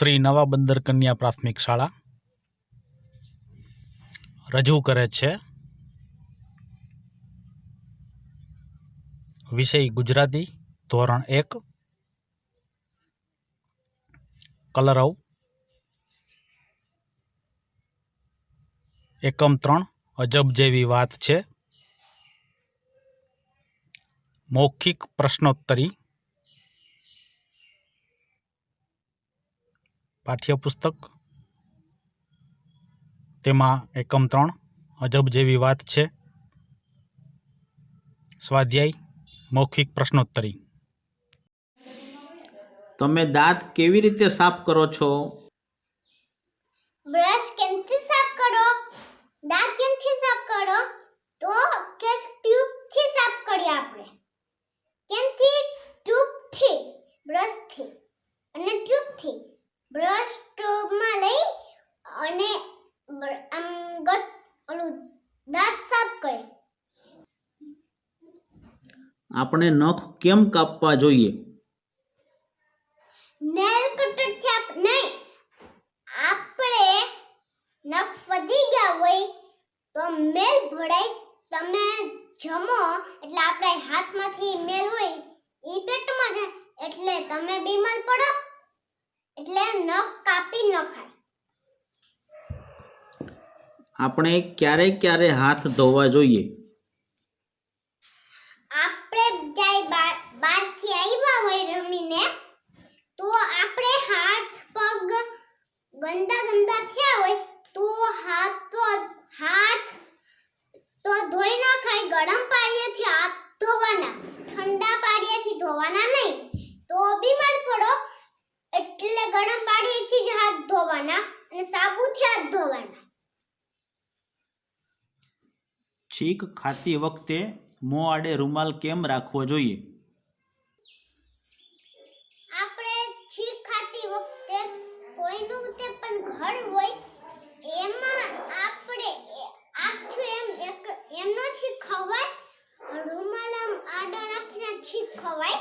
શ્રી નવા બંદર કન્યા પ્રાથમિક શાળા રજૂ કરે છે. વિષય ગુજરાતી, ધોરણ એક, કલરવ, એકમ ત્રણ, અજબ જેવી વાત છે. મૌખિક પ્રશ્નોત્તરી પાઠ્યપુસ્તક. તેમાં એકમ ત્રણ અજબ જેવી વાત છે. સ્વાધ્યાય મૌખિક પ્રશ્નોત્તરી. તમે દાંત કેવી રીતે સાફ કરો છો? બ્રશ કેમથી સાફ કરો? દાંત કેમથી સાફ કરો તો કે ટ્યુબથી સાફ કરીએ આપણે કેમથી ટ્યુબથી બ્રશથી અને ટ્યુબથી બ્રશ ટ્યુબમાં લઈ અને બ્ર- આમ ગત ઓલું દાંત સાફ કરે આપણે નખ કેમ કાપવા જોઈએ? નેલ કટરથી આપ નહીં. આપણે નખ વધી ગયા હોય તો મેલ ભરાય. તમે જમો એટલે આપણે હાથમાંથી મેલ હોય એ પેટમાં જાય. એટલે તમે બીમાર પડો. એટલે નખ કાપી ન ખાય. આપણે ક્યારે ક્યારે હાથ ધોવા જોઈએ આપણે જાય બાર બહારથી આવ્યા હોય રમીને તો આપણે હાથ પગ ગંદા હોય, તો હાથ તો હાથ તો ધોઈ નાખાય, ગરમ પાણીથી હાથ ધોવાના, ઠંડા પાણીથી ધોવાના નહીં. તો બીમાર પડો, એટલે ગરમ પાણીથી જ હાથ ધોવાના અને સાબુથી હાથ ધોવાના. છીંક ખાતી વખતે મોં આડે રૂમાલ કેમ રાખવો જોઈએ આપણે છીંક ખાતી વખતે કોઈનું તે પણ ઘર હોય, એમાં આપણે આખું એમ એક એમનો છીંક ખવાય, રૂમાલ આમ આડા રાખીને છી ખવાય.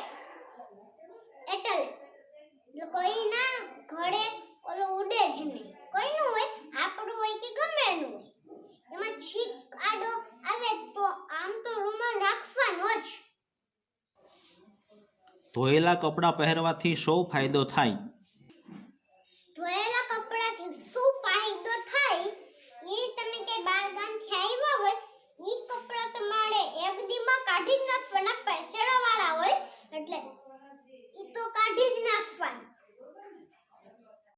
એટલે કોઈના ઘરે ઓલો ઉડે જ નહીં. કોઈનું હોય, આપણું હોય કે ગમે એનું હોય. એમાં છીક આડો આવે તો આમ તો રૂમાલ રાખવાનો જ. ધોયેલા કપડાં પહેરવાથી શો ફાયદો થાય. inglés.